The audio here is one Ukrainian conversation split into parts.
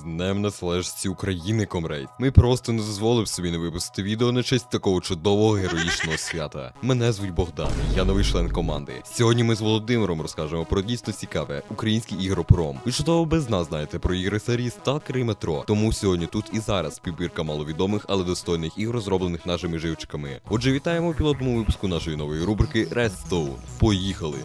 З Днем Незалежності України, комрейд. Ми просто не дозволив собі не випустити відео на честь такого чудового героїчного свята. Мене звуть Богдан, я новий член команди. Сьогодні ми з Володимиром розкажемо про дійсно цікаве українське ігропром. Ви чудово без нас знаєте про ігри серії Stalker і Метро. Тому сьогодні тут і зараз підбірка маловідомих, але достойних ігор, зроблених нашими живчиками. Отже, вітаємо пілотному випуску нашої нової рубрики Redstone. Поїхали!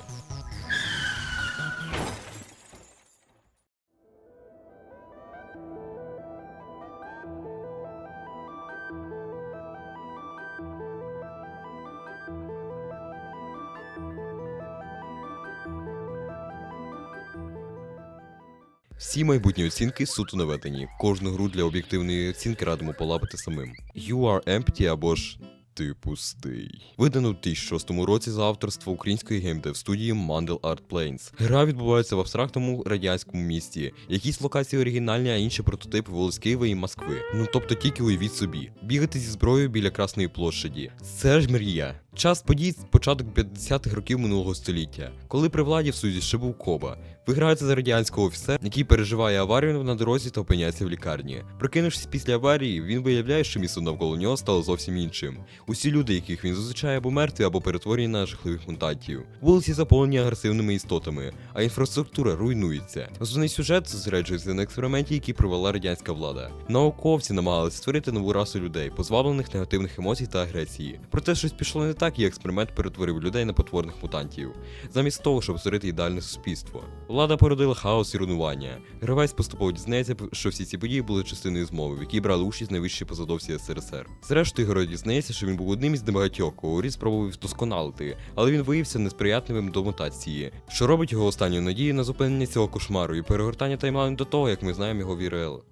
Всі майбутні оцінки суто наведені. Кожну гру для об'єктивної оцінки радимо полапити самим. You are empty або ж ти пустий. Видано у 2006 році за авторство української геймдев студії Mandel Art Planes. Гра відбувається в абстрактному радянському місті. Якісь локації оригінальні, а інші прототипи вулиць Києва і Москви. Ну тобто тільки уявіть собі. Бігати зі зброєю біля Красної площаді. Це ж мрія. Час подій початок 50-х років минулого століття, коли при владі в Сузі ще був Коба. Ви граєте за радянського офіцера, який переживає аварію на дорозі та опиняється в лікарні. Прокинувшись після аварії, він виявляє, що місто навколо нього стало зовсім іншим. Усі люди, яких він зустрічає, або мертві, або перетворені на жахливих мутантів. Вулиці заповнені агресивними істотами, а інфраструктура руйнується. Основний сюжет зосереджується на експерименті, який провела радянська влада. Науковці намагалися створити нову расу людей, позбавлених негативних емоцій та агресії. Проте щось пішло не так, і експеримент перетворив людей на потворних мутантів, замість того, щоб створити ідеальне суспільство. Влада породила хаос і руйнування. Гравець поступово дізнається, що всі ці події були частиною змови, в якій брали участь найвищі посадовці СРСР. Зрештою, герой дізнається, що він був одним із небагатьох, кого Рід спробував вдосконалити, але він виявився несприятливим до мутації, що робить його останньою надією на зупинення цього кошмару і перегортання таймлайну до того, як ми знаємо його в ІРЛ.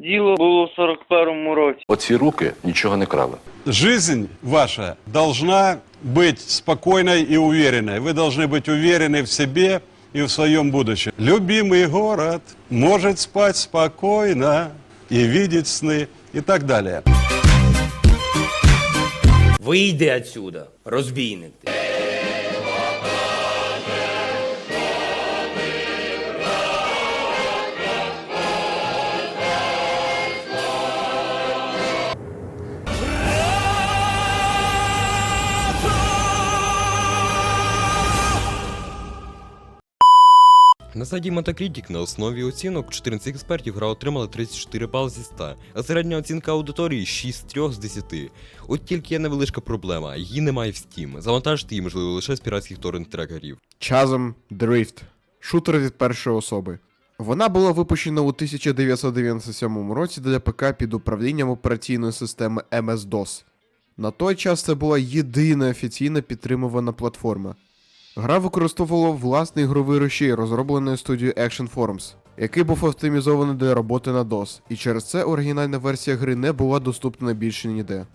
Діло було в 41-му році. Оці руки нічого не крали. Жизнь ваша должна быть спокойной и уверенной. Вы должны быть уверены в себе и в своем будущем. Любимый город может спать спокойно и видеть сны и так далее. Вийди отсюда, розбійник. ти. Сайті Metacritic на основі оцінок 14 експертів гра отримала 34 бали зі 100, а середня оцінка аудиторії 6 з 3 з 10. От тільки є невеличка проблема, її немає в Steam. Завантажити її можливо лише з піратських торрент-трекерів. Chasm Drift. Шутер від першої особи. Вона була випущена у 1997 році для ПК під управлінням операційної системи MS-DOS. На той час це була єдина офіційно підтримувана платформа. Гра використовувала власний ігровий рушій, розроблений студією Action Forms, який був оптимізований для роботи на DOS, і через це оригінальна версія гри не була доступна більше ніде.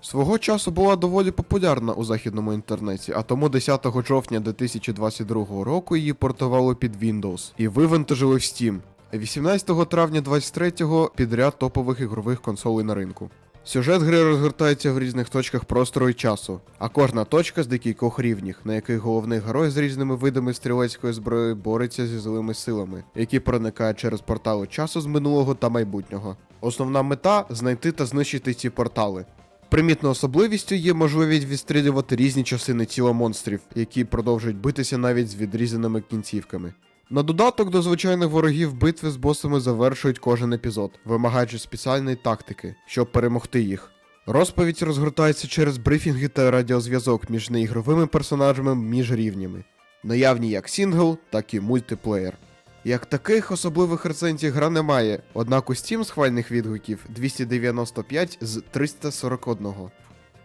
Свого часу була доволі популярна у західному інтернеті, а тому 10 жовтня 2022 року її портували під Windows і вивантажили в Steam. 18 травня 23-го підряд топових ігрових консолей на ринку. Сюжет гри розгортається в різних точках простору і часу, а кожна точка з декількох рівнів, на яких головний герой з різними видами стрілецької зброї бореться зі злими силами, які проникають через портали часу з минулого та майбутнього. Основна мета знайти та знищити ці портали. Примітною особливістю є можливість відстрілювати різні частини тіла монстрів, які продовжують битися навіть з відрізаними кінцівками. На додаток до звичайних ворогів битви з босами завершують кожен епізод, вимагаючи спеціальної тактики, щоб перемогти їх. Розповідь розгортається через брифінги та радіозв'язок між неігровими персонажами між рівнями, наявні як сінгл, так і мультиплеєр. Як таких особливих рецензій гра немає, однак у Steam схвальних відгуків 295 з 341.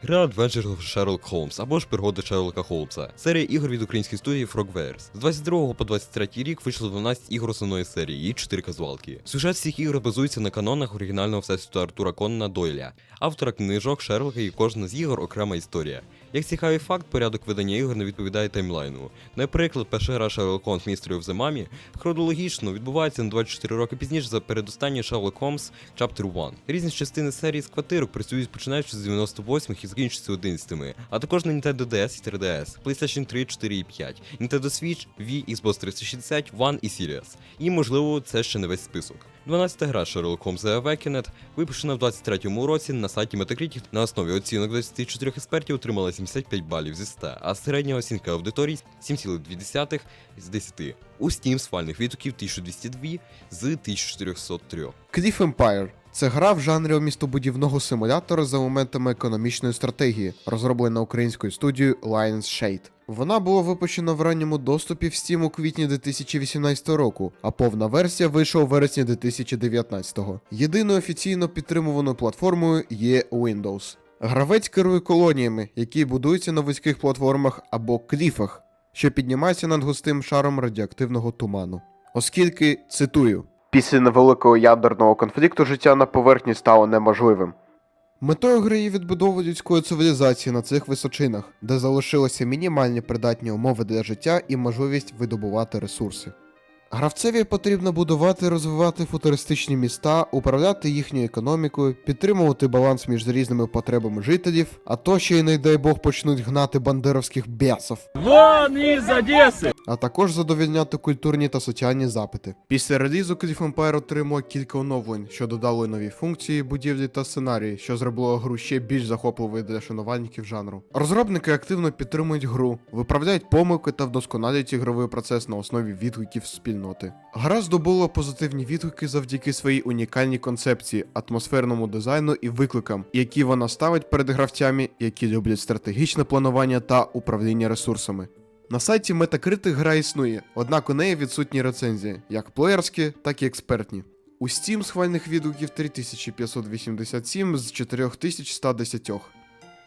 Гра Adventure of Sherlock Holmes або ж пригоди Шерлока Холмса. Серія ігор від української студії Frogwares. З 22 по 23 рік вийшло 12 ігор основної серії і 4 казуалки. Сюжет всіх ігор базується на канонах оригінального всесвіту Артура Конна Дойля, автора книжок Шерлока і кожна з ігор окрема історія. Як цікавий факт, порядок видання ігор не відповідає таймлайну. Наприклад, перша гра Sherlock Holmes Mystery of the Mummy хронологічно відбувається на 24 роки пізніше за передостанній Sherlock Holmes Chapter 1. Різні частини серії з квартирок працюють починаючи з 98-х і закінчуються 11-ми, а також на Nintendo DS і 3DS, PlayStation 3, 4 і 5, Nintendo Switch, Wii, Xbox 360, One і Series. І можливо, це ще не весь список. 12-та гра Sherlock Holmes The Awakened випущена в 23-му році на сайті Metacritic на основі оцінок 24 експертів отримала 75 балів зі 100, а середня оцінка аудиторії 7,2 з 10. У Steam сфальних відгуків 1202 з 1403. Cliff Empire це гра в жанрі містобудівного симулятора за моментами економічної стратегії, розроблена українською студією Lions Shade. Вона була випущена в ранньому доступі в Steam у квітні 2018 року, а повна версія вийшла у вересні 2019. Єдиною офіційно підтримуваною платформою є Windows. Гравець керує колоніями, які будуються на вузьких платформах або кліфах, що піднімається над густим шаром радіоактивного туману. Оскільки, цитую, Після невеликого ядерного конфлікту життя на поверхні стало неможливим. Метою гри є відбудова людської цивілізації на цих височинах, де залишилися мінімальні придатні умови для життя і можливість видобувати ресурси. Гравцеві потрібно будувати розвивати футуристичні міста, управляти їхньою економікою, підтримувати баланс між різними потребами жителів, а то ще й не дай Бог почнуть гнати бандеровських бєсов. Вон из Одессы! а також задовільняти культурні та соціальні запити. Після релізу Cliff Empire отримав кілька оновлень, що додали нові функції, будівлі та сценарії, що зробило гру ще більш захопливою для шанувальників жанру. Розробники активно підтримують гру, виправляють помилки та вдосконалюють ігровий процес на основі відгуків спільноти. Гра здобула позитивні відгуки завдяки своїй унікальній концепції, атмосферному дизайну і викликам, які вона ставить перед гравцями, які люблять стратегічне планування та управління ресурсами. На сайті Metacritic гра існує, однак у неї відсутні рецензії, як плеєрські, так і експертні. У Steam схвальних відгуків 3587 з 4110.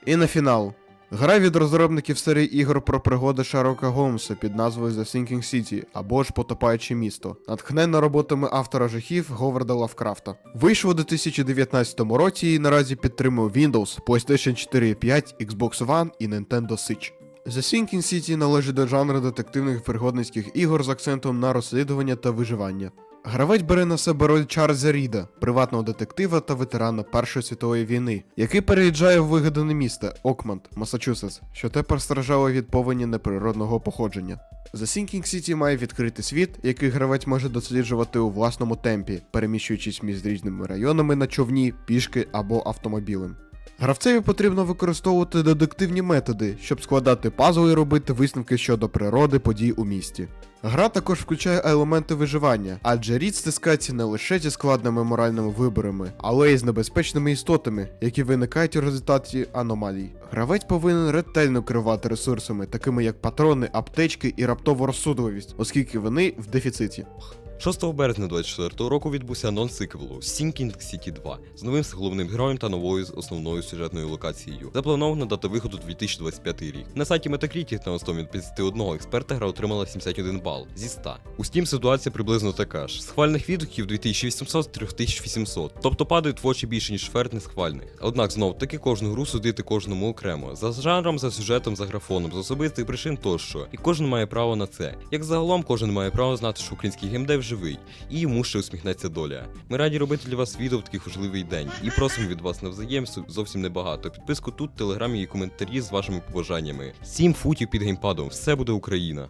І на фінал. Гра від розробників серії ігор про пригоди Шерлока Голмса під назвою The Sinking City або ж Потопаюче місто, натхнена роботами автора жахів Говарда Лавкрафта. Вийшло у 2019 році і наразі підтримує Windows, PlayStation 4 і 5, Xbox One і Nintendo Switch. The Sinking City належить до жанру детективних пригодницьких ігор з акцентом на розслідування та виживання. Гравець бере на себе роль Чарльза Ріда, приватного детектива та ветерана Першої світової війни, який переїжджає в вигадане місто Окманд, Масачусетс, що тепер страждало від повені неприродного походження. The Sinking City має відкритий світ, який гравець може досліджувати у власному темпі, переміщуючись між різними районами на човні, пішки або автомобілем. Гравцеві потрібно використовувати дедуктивні методи, щоб складати пазли і робити висновки щодо природи подій у місті. Гра також включає елементи виживання, адже рід стискається не лише зі складними моральними виборами, але й з небезпечними істотами, які виникають у результаті аномалій. Гравець повинен ретельно керувати ресурсами, такими як патрони, аптечки і раптову розсудливість, оскільки вони в дефіциті. 6 березня 24 року відбувся анонс сиквелу Sinking City 2 з новим головним героєм та новою основною сюжетною локацією. Запланована дата виходу 2025 рік. На сайті Metacritic на основі 51 експерта гра отримала 71 бал зі 100. У Steam ситуація приблизно така ж. Схвальних відгуків 2800 3800, тобто падають в очі більше ніж чверть несхвальних. Однак знов таки кожну гру судити кожному окремо, за жанром, за сюжетом, за графоном, з особистих причин тощо. І кожен має право на це. Як загалом, кожен має право знати, що український геймдев живий, і йому ще усміхнеться доля. Ми раді робити для вас відео в такий важливий день і просимо від вас навзаєм зовсім небагато. Підписку тут, телеграмі і коментарі з вашими побажаннями. Сім футів під геймпадом, все буде Україна.